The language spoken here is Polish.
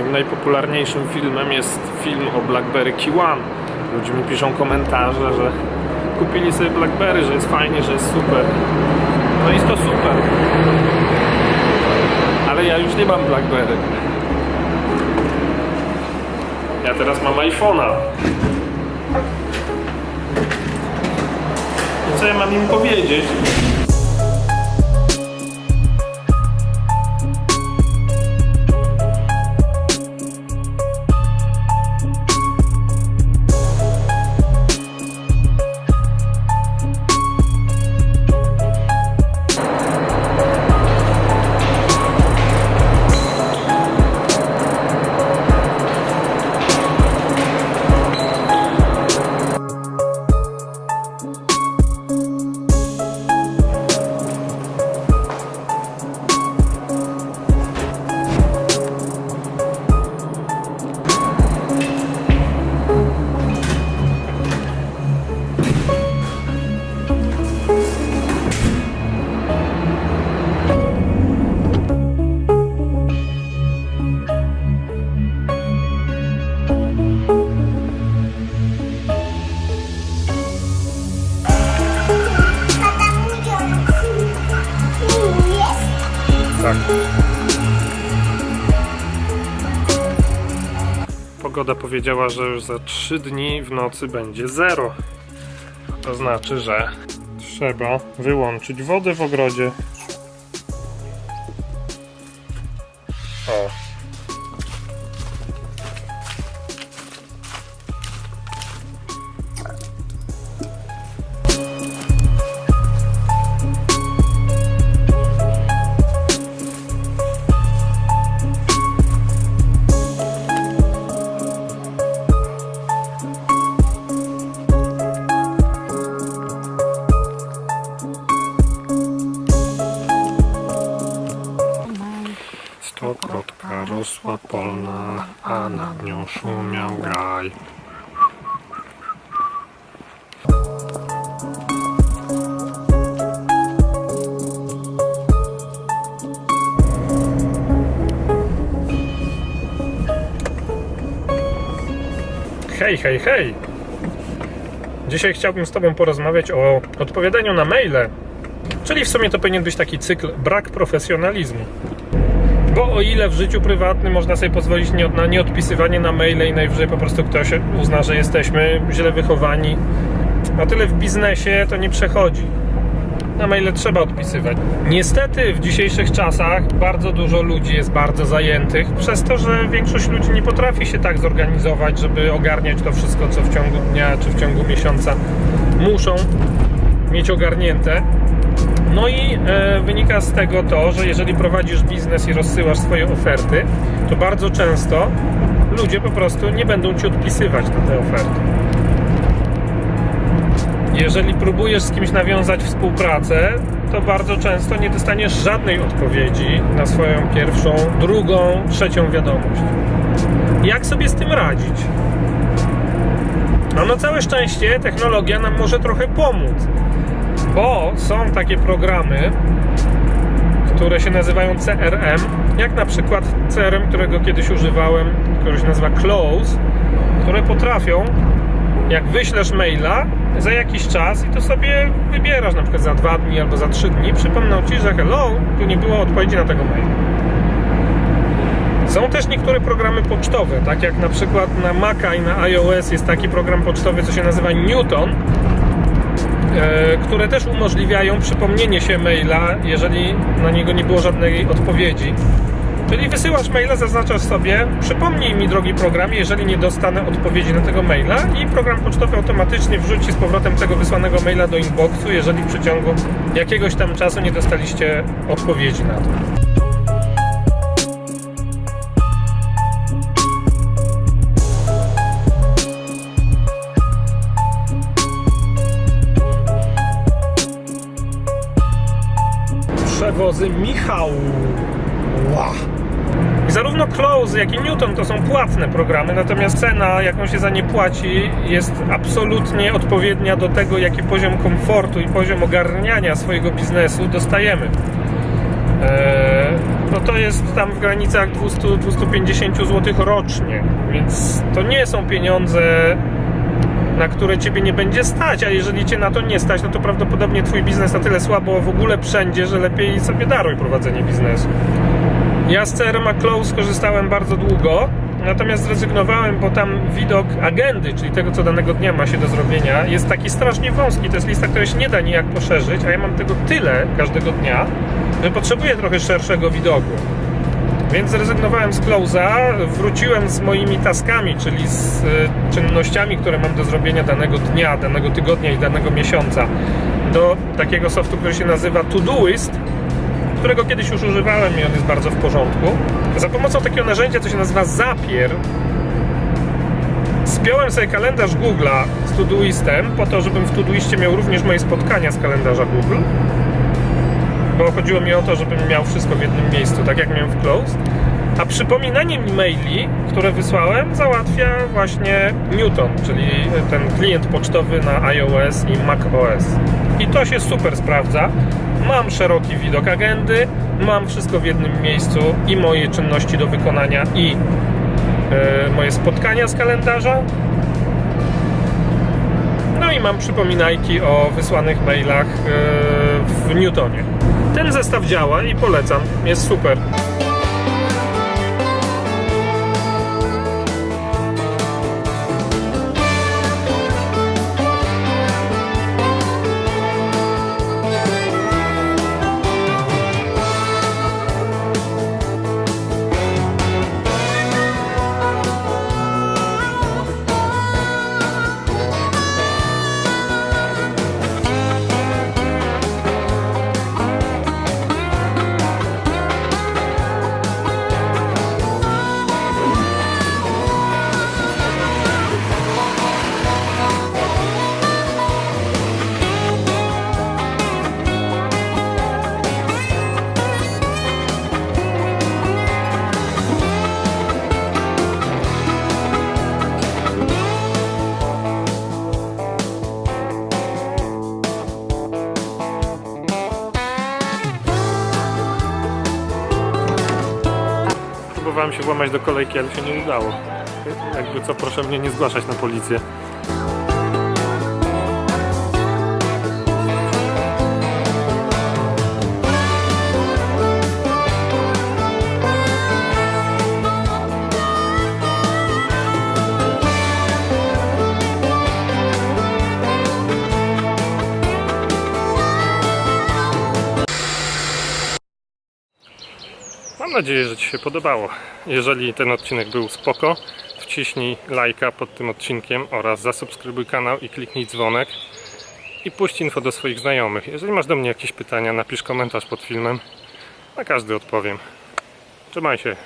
moim najpopularniejszym filmem jest film o BlackBerry Q1. Ludzie mi piszą komentarze, że kupili sobie BlackBerry, że jest fajnie, że jest super. No jest to super. Ale ja już nie mam BlackBerry. Ja teraz mam iPhone'a. I co ja mam im powiedzieć? Pogoda powiedziała, że już za 3 dni w nocy będzie zero. To znaczy, że trzeba wyłączyć wodę w ogrodzie. Rosła polna, a nad nią szumiał gaj. Hej, hej, hej! Dzisiaj chciałbym z Tobą porozmawiać o odpowiadaniu na maile, czyli w sumie to powinien być taki cykl brak profesjonalizmu. Bo o ile w życiu prywatnym można sobie pozwolić nie- na nieodpisywanie na maile i najwyżej po prostu ktoś uzna, że jesteśmy źle wychowani, na tyle w biznesie to nie przechodzi. Na maile trzeba odpisywać. Niestety w dzisiejszych czasach bardzo dużo ludzi jest bardzo zajętych, przez to, że większość ludzi nie potrafi się tak zorganizować, żeby ogarniać to wszystko, co w ciągu dnia czy w ciągu miesiąca muszą mieć ogarnięte. No i e, wynika z tego to, że jeżeli prowadzisz biznes i rozsyłasz swoje oferty, to bardzo często ludzie po prostu nie będą ci odpisywać na te oferty. Jeżeli próbujesz z kimś nawiązać współpracę, to bardzo często nie dostaniesz żadnej odpowiedzi na swoją pierwszą, drugą, trzecią wiadomość. Jak sobie z tym radzić? No na całe szczęście technologia nam może trochę pomóc bo są takie programy, które się nazywają CRM, jak na przykład CRM, którego kiedyś używałem, który się nazywa Close, które potrafią, jak wyślesz maila za jakiś czas i to sobie wybierasz, na przykład za dwa dni albo za trzy dni, przypomną ci, że hello, tu nie było odpowiedzi na tego maila. Są też niektóre programy pocztowe, tak jak na przykład na Maca i na iOS jest taki program pocztowy, co się nazywa Newton, które też umożliwiają przypomnienie się maila, jeżeli na niego nie było żadnej odpowiedzi. Czyli wysyłasz maila, zaznaczasz sobie, przypomnij mi drogi programie, jeżeli nie dostanę odpowiedzi na tego maila i program pocztowy automatycznie wrzuci z powrotem tego wysłanego maila do inboxu, jeżeli w przeciągu jakiegoś tam czasu nie dostaliście odpowiedzi na to. Przewozy Michał. I zarówno Close, jak i Newton to są płatne programy, natomiast cena, jaką się za nie płaci, jest absolutnie odpowiednia do tego, jaki poziom komfortu i poziom ogarniania swojego biznesu dostajemy. Eee, no to jest tam w granicach 200-250 zł rocznie, więc to nie są pieniądze, na które ciebie nie będzie stać, a jeżeli cię na to nie stać, no to prawdopodobnie twój biznes na tyle słabo w ogóle wszędzie, że lepiej sobie daruj prowadzenie biznesu. Ja z CRM Close korzystałem bardzo długo, natomiast zrezygnowałem, bo tam widok agendy, czyli tego, co danego dnia ma się do zrobienia, jest taki strasznie wąski. To jest lista, która się nie da nijak poszerzyć, a ja mam tego tyle każdego dnia, że potrzebuję trochę szerszego widoku. Więc zrezygnowałem z Close'a, wróciłem z moimi taskami, czyli z y, czynnościami, które mam do zrobienia danego dnia, danego tygodnia i danego miesiąca, do takiego softu, który się nazywa Todoist, którego kiedyś już używałem i on jest bardzo w porządku. Za pomocą takiego narzędzia, co się nazywa Zapier, spiąłem sobie kalendarz Google'a z Todoistem, po to, żebym w Todoistie miał również moje spotkania z kalendarza Google. Bo chodziło mi o to, żebym miał wszystko w jednym miejscu, tak jak miałem w Close. A przypominanie mi maili, które wysłałem, załatwia właśnie Newton, czyli ten klient pocztowy na iOS i macOS. I to się super sprawdza. Mam szeroki widok agendy, mam wszystko w jednym miejscu i moje czynności do wykonania, i e, moje spotkania z kalendarza. No i mam przypominajki o wysłanych mailach e, w Newtonie. Ten zestaw działa i polecam, jest super. Próbowałem się włamać do kolejki, ale się nie udało. Jakby co, proszę mnie nie zgłaszać na policję. Nadzieję, że Ci się podobało. Jeżeli ten odcinek był spoko, wciśnij lajka pod tym odcinkiem oraz zasubskrybuj kanał i kliknij dzwonek i puść info do swoich znajomych. Jeżeli masz do mnie jakieś pytania, napisz komentarz pod filmem. Na każdy odpowiem. Trzymaj się.